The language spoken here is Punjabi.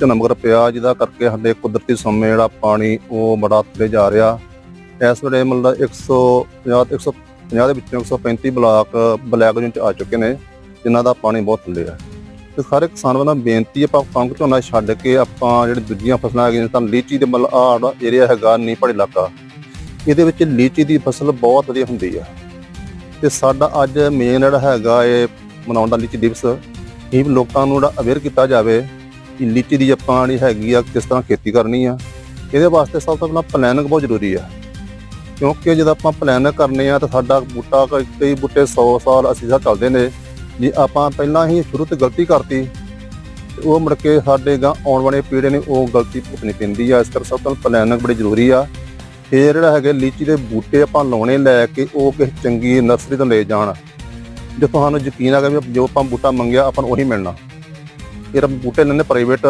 ਝੋਨਾ ਮਗਰ ਪਿਆ ਜਿਹਦਾ ਕਰਕੇ ਸਾਡੇ ਕੁਦਰਤੀ ਸਮੇਂ ਜਿਹੜਾ ਪਾਣੀ ਉਹ ਬੜਾ ਥੱਲੇ ਜਾ ਰਿਹਾ। ਇਸ ਵੇਲੇ ਮਤਲਬ 150 150 ਦੇ ਵਿੱਚੋਂ 135 ਬਲਾਕ ਬਲੈਕ ਜ਼ੋਨ ਚ ਆ ਚੁੱਕੇ ਨੇ, ਜਿਨ੍ਹਾਂ ਦਾ ਪਾਣੀ ਬਹੁਤ ਥੱਲੇ ਆ। ਤੇ ਸਾਰੇ ਕਿਸਾਨ ਵੱਲੋਂ ਬੇਨਤੀ ਹੈ, ਆਪਾਂ ਕਣਕ ਝੋਨਾ ਛੱਡ ਕੇ ਆਪਾਂ ਜਿਹੜੇ ਦੂਜੀਆਂ ਫਸਲਾਂ ਹੈਗੀਆਂ ਜਿਵੇਂ ਤਾਂ ਲੀਚੀ ਦੇ ਮਤਲਬ ਆਹ ਏਰੀਆ ਹੈਗਾ ਨੀਪੜ ਇਲਾਕਾ, ਇਹਦੇ ਵਿੱਚ ਲੀਚੀ ਦੀ ਫਸਲ ਬਹੁਤ ਵਧੀਆ ਹੁੰਦੀ ਆ। ਤੇ ਸਾਡਾ ਅੱਜ ਮੇਨ ਜਿਹੜਾ ਹੈਗਾ ਇਹ ਮਨਾਉਣ ਦਾ ਲੀਚੀ ਦਿਵਸ, ਇਹ ਵੀ ਲੋਕਾਂ ਨੂੰ ਜਿਹੜਾ ਅਵੇਅਰ ਕੀਤਾ ਜਾਵੇ ਲੀਚੀ ਦੀ ਆਪਾਂ ਜਿਹੜੀ ਹੈਗੀ ਆ ਕਿਸ ਤਰ੍ਹਾਂ ਖੇਤੀ ਕਰਨੀ ਆ, ਇਹਦੇ ਵਾਸਤੇ ਸਭ ਤੋਂ ਪਹਿਲਾਂ ਪਲੈਨਿੰਗ ਬਹੁਤ ਜ਼ਰੂਰੀ ਆ। ਕਿਉਂਕਿ ਜਦੋਂ ਆਪਾਂ ਪਲਾਨ ਕਰਨੇ ਆ ਤਾਂ ਸਾਡਾ ਬੂਟਾ ਕਈ- ਕਈ ਬੂਟੇ 100 ਸਾਲ 80 ਸਾਲ ਚੱਲਦੇ ਨੇ, ਜੇ ਆਪਾਂ ਪਹਿਲਾਂ ਹੀ ਸ਼ੁਰੂ ਤੋਂ ਗਲਤੀ ਕਰਤੀ, ਤੇ ਉਹ ਮੁੜ ਕੇ ਸਾਡੇ ਗਾਂ ਆਉਣ ਵਾਲੇ ਪੀੜ੍ਹੀ ਨੇ ਉਹ ਗਲਤੀ ਭੁਗਤਣੀ ਪੈਂਦੀ ਆ। ਇਸ ਕਰਕੇ ਸਭ ਤੋਂ ਪਲੈਨਿੰਗ ਬੜੀ ਜ਼ਰੂਰੀ ਆ। ਫੇਰ ਜਿਹੜਾ ਹੈਗਾ ਲੀਚੀ ਦੇ ਬੂਟੇ ਆਪਾਂ ਲਾਉਣੇ ਲੈ ਕੇ ਉਹ ਕਿਸੇ ਚੰਗੀ ਨਰਸਰੀ ਤੋਂ ਲੈ ਜਾਣ। ਜੇ ਤੁਹਾਨੂੰ ਯਕੀਨ ਆ ਗਿਆ ਵੀ ਜੋ ਆਪਾਂ ਬੂਟਾ ਮੰਗਿਆ, ਆਪਾਂ ਨੂੰ ਉਹੀ ਮਿਲਣਾ। ਫਿਰ ਬੂਟੇ ਲੈਣੇ ਪ੍ਰਾਈਵੇਟ